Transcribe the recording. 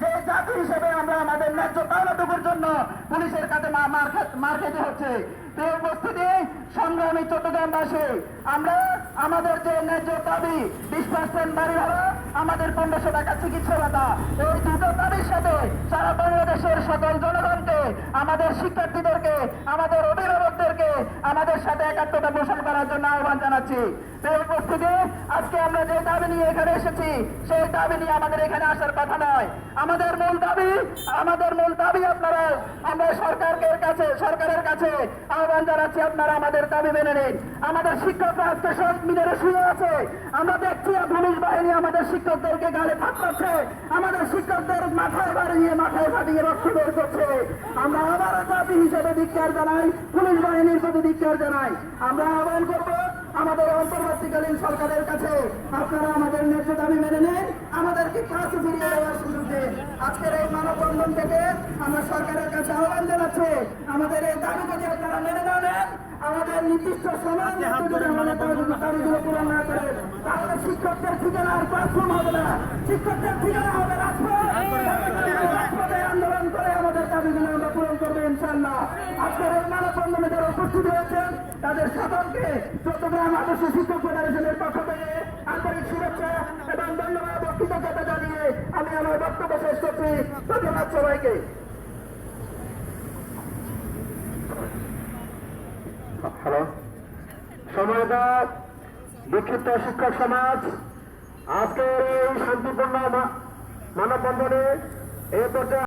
যে জাতি হিসেবে আমরা আমাদের ন্যায্য জন্য পুলিশের কাছে মার খেতে হচ্ছে। উপস্থিতি, সংগ্রামী চট্টগ্রামবাসী, আমরা আমাদের যে ন্যায্য দাবি, বিশ পার্সেন্ট বাড়ি ভাড়া, আমাদের পনেরোশো টাকা চিকিৎসা ভাতা এই দুটো দাবির সাথে সারা বাংলাদেশের সকল জনগণকে, আমাদের শিক্ষার্থীদেরকে, আমাদের অভিভাবকদেরকে আমাদের সাথে একাত্মতা পোষণ করার জন্য আহ্বান জানাচ্ছি। উপস্থিতি আজকে আমরা যে দাবি নিয়ে এখানে এসেছি, সেই দাবি নিয়ে আমাদের এখানে আসার কথা নয়। আমাদের মূল দাবি, আমাদের মূল দাবি আপনারা আমরা সরকারের কাছে সরকারের কাছে আহ্বান জানাচ্ছি, আপনারা আমাদের দাবি মেনে নিন। আমাদের শিক্ষকরা আজকে সব মিলের শুয়ে আছে। আমরা দেখছি পুলিশ বাহিনী আমাদের শিক্ষকদেরকে গালে থাকছে আমাদের শিক্ষকদের মাথায় বাড়িয়ে মাথায় ফাটিয়ে রক্ত বের করছে। আমরা আবার জাতি হিসেবে ধিক্কার জানাই, পুলিশ বাহিনীর প্রতি ধিক্কার জানাই। আমরা আহ্বান করব আমাদের অন্তর্বর্তীকালীন সরকারের কাছে আপনারা আমাদের ন্যায্য দাবি মেনে নেন আমাদেরকে কাছে ফিরিয়ে দেওয়ার সুযোগ দিন। আজকের এই মানববন্ধন থেকে আমরা সরকারের কাছে আহ্বান জানাচ্ছি আমাদের এই দাবি যদি আপনারা মেনে না নেন আমাদের নির্দিষ্ট সময় মধ্যে যদি আমাদের দাবিগুলো পূরণ না করেন তাহলে শিক্ষকদের ঠিকানা আর ক্লাসরুম হবে না। শিক্ষকদের ঠিকানা হবে রাজপথ রাজপথে আন্দোলন করে আমাদের দাবিগুলো আমরা পূরণ করব ইনশাল্লাহ আজকের এই মানববন্ধনে যারা উপস্থিত হয়েছেন তাদের সকলকে চট্টগ্রাম আদর্শ শিক্ষক ফেডারেশনের পক্ষ থেকে আন্তরিক শুভেচ্ছা এবং ধন্যবাদ ও কৃতজ্ঞতা জানিয়ে আমি আমার বক্তব্য শেষ করছি। ধন্যবাদ সবাইকে। হ্যালো সময়ত বিক্ষিপ্ত শিক্ষক সমাজ, আজকের এই শান্তিপূর্ণ মানববন্ধনে এ পর্যায়ে